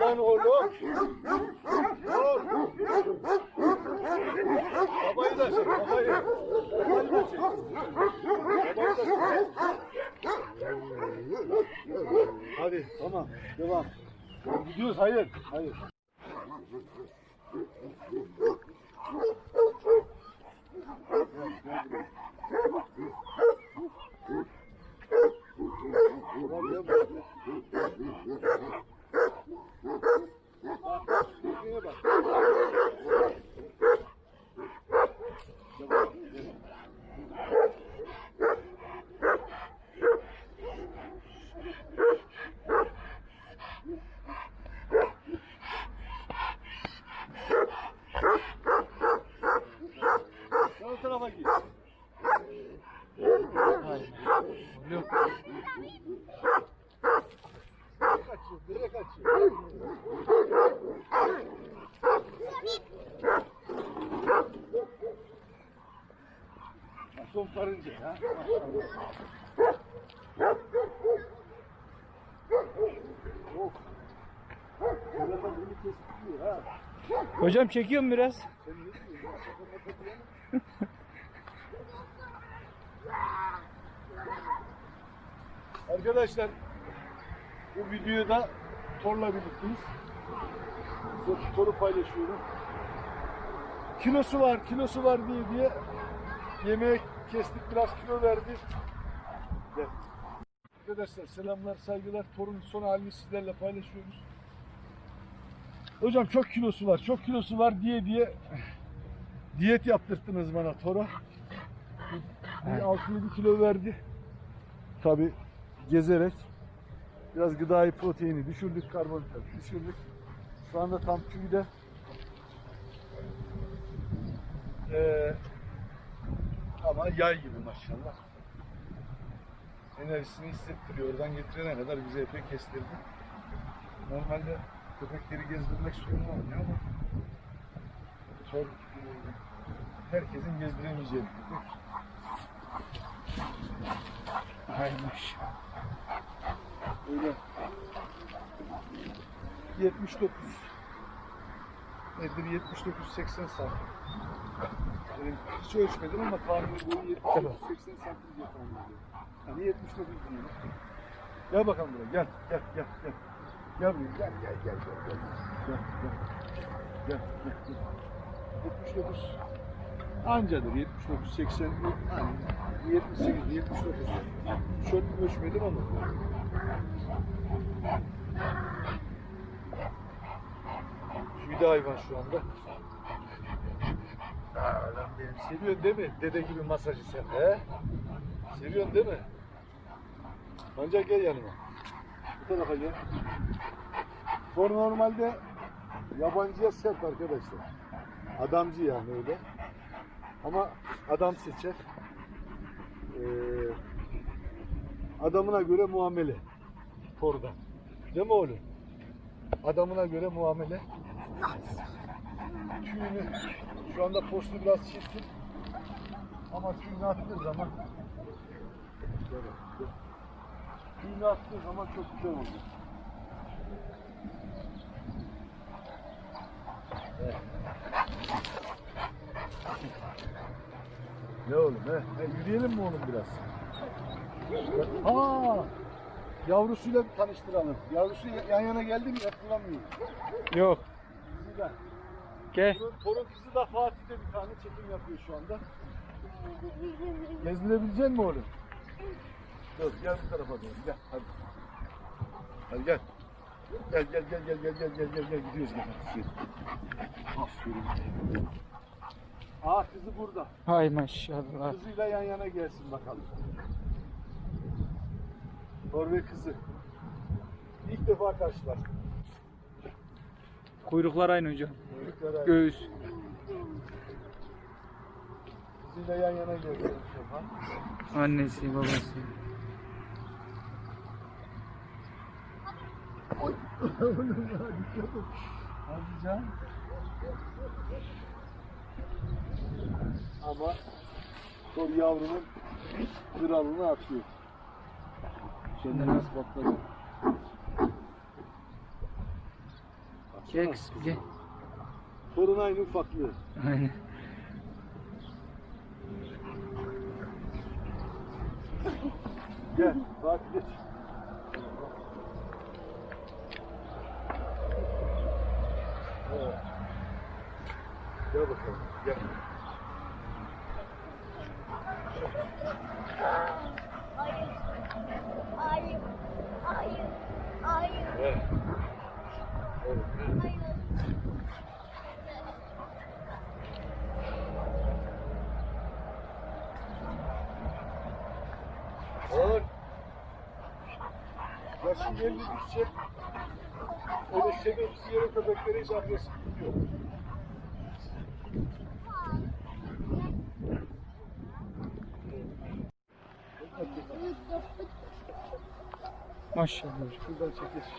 Lan oğlum. Gidiyoruz hayır. Hayır. Son karınca ya. Hocam çekiyorum biraz. Arkadaşlar bu videoda Tor'la birlikteyiz. Size Tor'u paylaşıyorum. Kilosu var, kilosu var diye diye yemeğe kestik biraz kilo verdi. Gel. Arkadaşlar selamlar, saygılar. Tor'un son halini sizlerle paylaşıyoruz. Hocam çok kilosu var, çok kilosu var diye diye diyet yaptırttınız bana Tor'a. Bir Evet. 6-7 kilo verdi. Tabi gezerek biraz gıdayı proteini düşürdük, karbonhidrat düşürdük. Şu anda tam tüyde. Ee, ama yay gibi maşallah. Enerjisini hissettiriyor. Oradan getirene kadar bize epey kestirdi. Normalde köpekleri gezdirmek sorun olmuyor ama çok herkesin gezdiremeyeceği bir köpek. Haymış. Öyle. 79. Nedir 79 80 santim. Benim hiç ölçmedim ama tahmini boyu 79 80 santim diye tahmin ediyorum. Hani 79 diyelim. Gel bakalım buraya gel gel gel gel. Gel buraya gel gel gel gel gel. Gel gel. Gel gel gel. 79 ancadır 79 80 yani 78 79. Çok ölçmedim ama. Tüylü hayvan şu anda. Lan benim seviyorsun değil mi? Dede gibi masajı sen. He? Seviyorsun değil mi? Ancak gel yanıma. Bu tarafa gel. Bu normalde yabancıya sert arkadaşlar. Adamcı yani öyle. Ama adam seçer. Ee, adamına göre muamele. Torda. Değil mi oğlum? Adamına göre muamele. Tüyünü şu anda postu biraz çirkin. Ama tüyünü attığı zaman tüyünü attığı zaman çok güzel. Evet. Ne oğlum he? he? Yürüyelim mi oğlum biraz? Aa! Yavrusuyla bir tanıştıralım. Yavrusu yan yana geldi mi hatırlamıyorum. Yok. Güzel. Gel. Torun, torun kızı da Fatih'te bir tane çekim yapıyor şu anda. Gezdirebilecek mi oğlum? Dur gel bu tarafa doğru gel hadi. Hadi gel. Gel gel gel gel gel gel gel gel gel gidiyoruz gel. Gel. Aferin. Aa kızı burada. Hay maşallah. Kızıyla yan yana gelsin bakalım. Norve kızı. İlk defa karşılaştık. Kuyruklar aynı hocam. Kuyrukları aynı. Göğüs. Kızıyla yan yana defa. Annesi babası. Hadi can. Ama Tor yavrunun kralını atıyor. Şöyle nasıl patladı. Gel kızım gel. Torun aynı ufaklığı. Aynen. Gel, Fatih geç. Evet. Gel bakalım, gel. Hayır. Hayır. Hayır. Hayır. Evet. Evet. Hayır. Ağır. Ya şimdi elini düşecek. Öyle sebepsiz yere köpeklere hiç agresif yok. Maşallah. Şuradan çekil.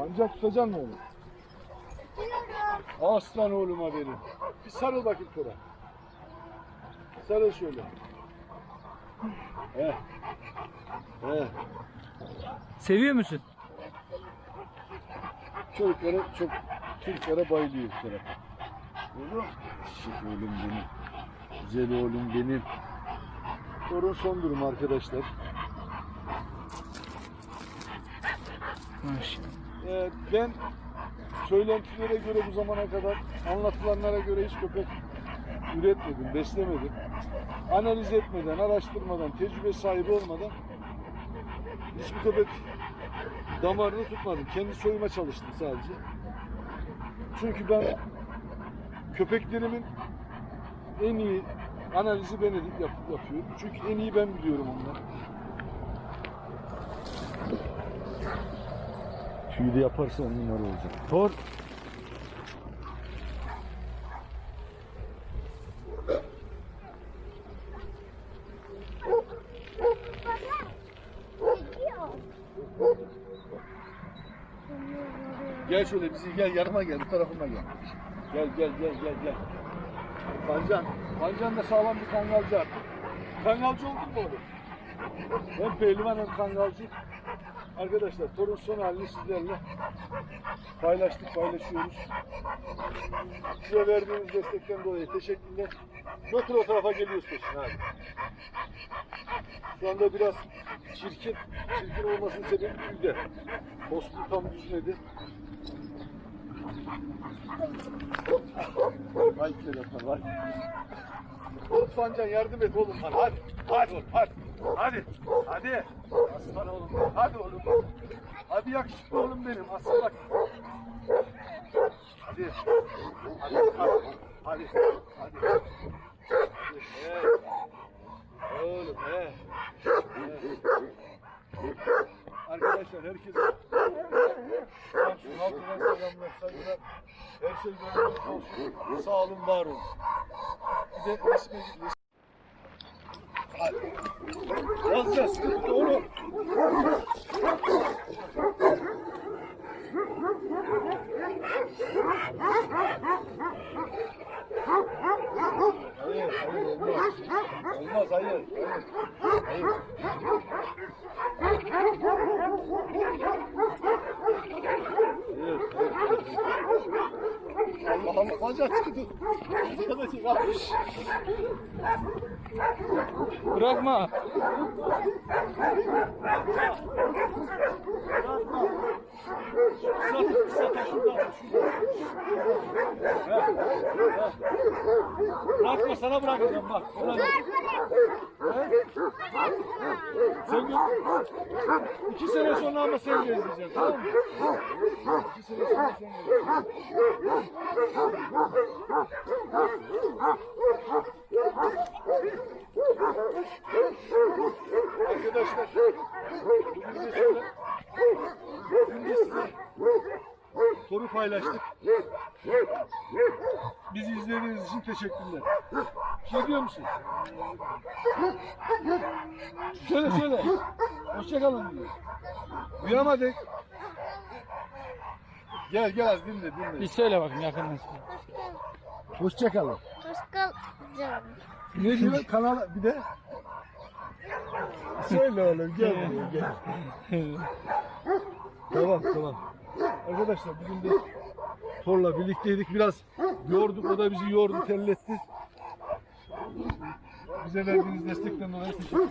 Ancak tutacaksın mı onu? Aslan oğluma benim. Bir sarıl bakayım Tora. Sarıl şöyle. He. He. Seviyor musun? Çocuklara çok Türklere bayılıyor tarafa. Oğlum. Şık oğlum benim. Güzel oğlum benim. Torun son durum arkadaşlar. Maşallah. Ee, ben söylentilere göre bu zamana kadar anlatılanlara göre hiç köpek üretmedim, beslemedim. Analiz etmeden, araştırmadan, tecrübe sahibi olmadan hiçbir köpek damarını tutmadım. Kendi soyuma çalıştım sadece. Çünkü ben köpeklerimin en iyi analizi ben edip yap- yapıyorum. Çünkü en iyi ben biliyorum onları. Tüyü de yaparsa on numara olacak. Tor. Gel şöyle bizi gel yanıma gel bu tarafıma gel. Gel gel gel gel gel. Pancan. Pancan da sağlam bir kangalcı artık. Kangalcı oldun mu oğlum? Hem pehlivan hem kangalcı. Arkadaşlar torun son halini sizlerle paylaştık, paylaşıyoruz. Size verdiğiniz destekten dolayı teşekkürler. Götür o tarafa geliyoruz peşine abi. Şu anda biraz çirkin, çirkin olmasının sebebi tüyde. Postu tam düzmedi. Vay kerata vay. Lütfen yardım et oğlum bana hadi. Hadi oğlum hadi. Hadi. Hadi. Aslan oğlum. Hadi oğlum. Hadi yakışıklı oğlum benim. Aslan. Hadi. Hadi. Hadi. Hadi. Hadi. Evet. Oğlum he. Evet. Arkadaşlar herkese Samsun halkına selamlar, saygılar. Her şey gönlünüzde olsun. Sağ olun, var olun. Bir de resmi. Yazacağız, sıkıntı oğlum. Hayır, hayır olmaz. Olmaz, hayır. Hayır. Hayır. Hayır, hayır. Allah Allah, bacak çıktı. Arkadaşım, abi. Bırakma. Bırakma, sana bırakacağım bak. Sen iki sene sonra ama sen gezeceksin tamam mı? İki sene sonra sen gezeceksin. Arkadaşlar bugün de size, bugün de size soru paylaştık. Bizi izlediğiniz için teşekkürler. Bir şey diyor musun? Söyle söyle. Hoşçakalın diyor. Uyamadık. Gel gel az dinle dinle. Bir söyle bakayım yakından söyle. Hoşçakalın. Hoşkal canım. Ne diyor kanal bir de? Söyle oğlum gel buraya gel. Tamam tamam. Arkadaşlar bugün de Thor'la birlikteydik. Biraz yorduk. O da bizi yordu, telletti. Bize verdiğiniz destekten dolayı teşekkür ederim.